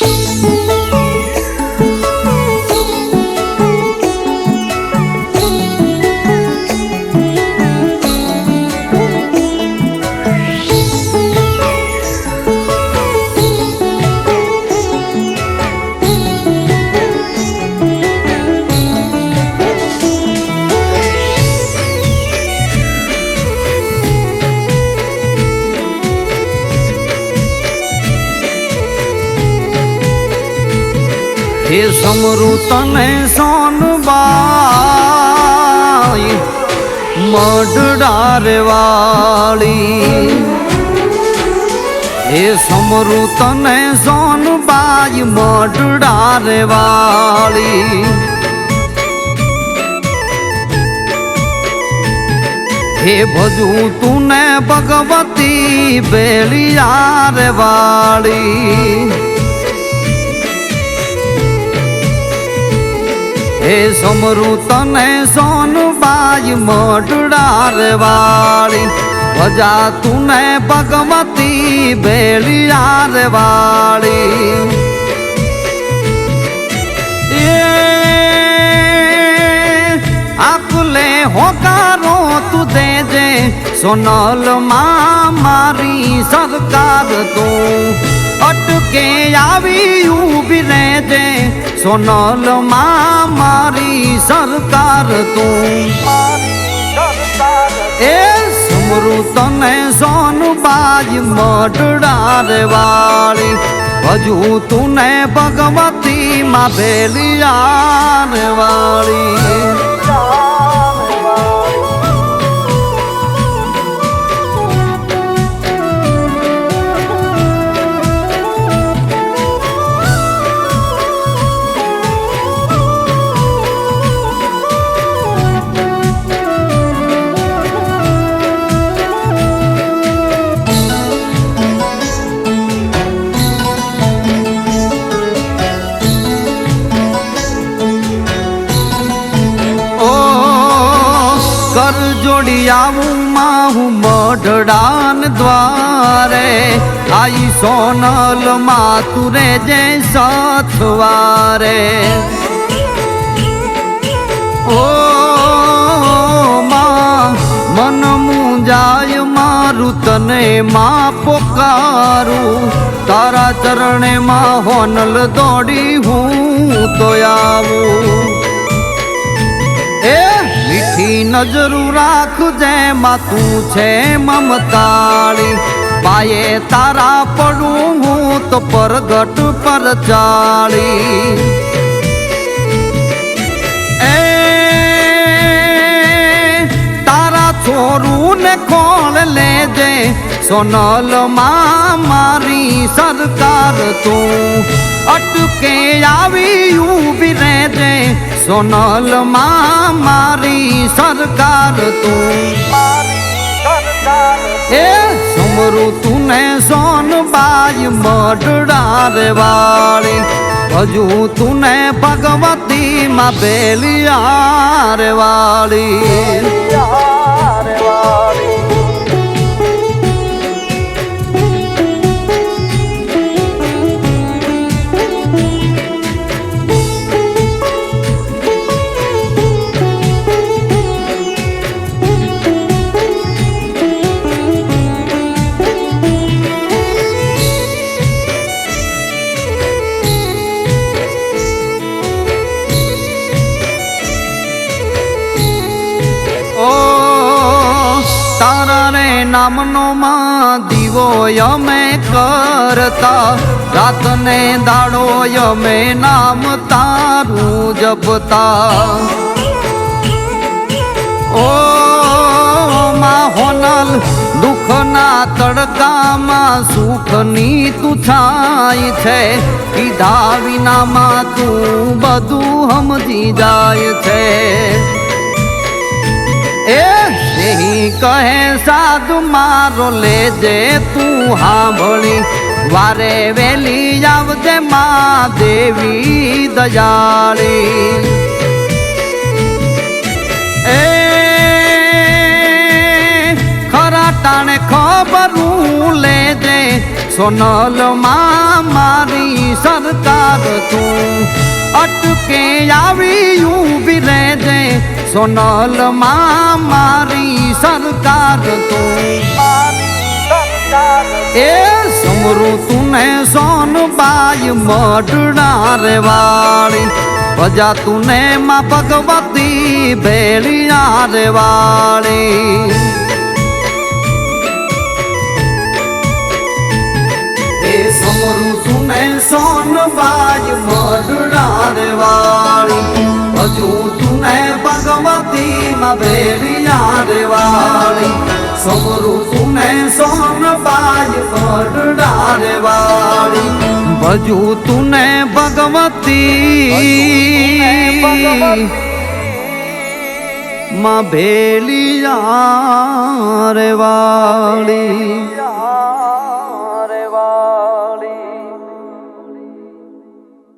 Música હે સમરું તને સોનબાઈ, મઢડાર વાળી. હે સમરું તને સોનબાઈ, મઢડાર વાળી. હે ભજું તું ને ભગવતી, બેલિયાર હે સમરું તને સોનબાઈ મઢડાર વાળી. ભજા તું ને ભગવતી બેલિયાર વાળી. એ આકલે હોકારો તું દેજે, સોનલમાં મારી સરકાર તું. અટકે આવી ઊભી રહેજે સોનલમાં મારી સરકાર તું. એ સમરું તને સોનબાજ મઢડાર વાળી. હજુ તુને ભગવતી માં બેલિયાર વાળી. કર જોડી આવું માં હું મઢડાન દ્વારે. આઈ સોનલ માતુરે જે સથવારે ઓ મન મુંજાય મારું તને માં પોકારું. તારા ચરણે માં હોનલ દોડી હું તો આવું. નજરું રાખજે માં તું છે મમતાળી. પાયે તારા પડું હું તો પરગટ પર ચાળી. છોરું ને ખોળ લેજે. સોનલ મારી સરકાર તું. અટકે આવી ઊભી રહેજે. સોનલ મારી સરકાર તું. એ સમરું તું ને સોનબાઈ મઢડાર વાળી. હજુ તું ને ભગવતી માં બેલિયાર વાળી. નામનો માં દીવો અમે કરતા. રાત ને દાડો અમે નામ તારું જપતા. ઓ માં હોનલ દુઃખના તડકામાં સુખની તું છાય છે. કીધા વિનામાં તું બધું સમજી જાય છે. એ નહીં કહે સાધુ, મારો લેજે તું હાંભળી વારે વેલી આવજે મા દેવી દયાળી. ટાણે ખબરું લેજે, સોનલમાં મારી સરકાર તું. અટકે આવી ઊભી રહેજે સોનલ મારી સરકાર તું. એ સમરું તુને સોનબાઈ મઢડા રેવાળી. ભજા તુને માં ભગવતી ભેળિયા રે વાળી એ સમરું તુને સોનબાઈ મઢડા રે વાળી. હજુ ભગવતી માં ભેળિયા રે વાળી. સમરું તુને સોનબાઈ મઢડા રે વાળી. ભજુ તુને ભગવતી માં ભેલિયા રે વાળી.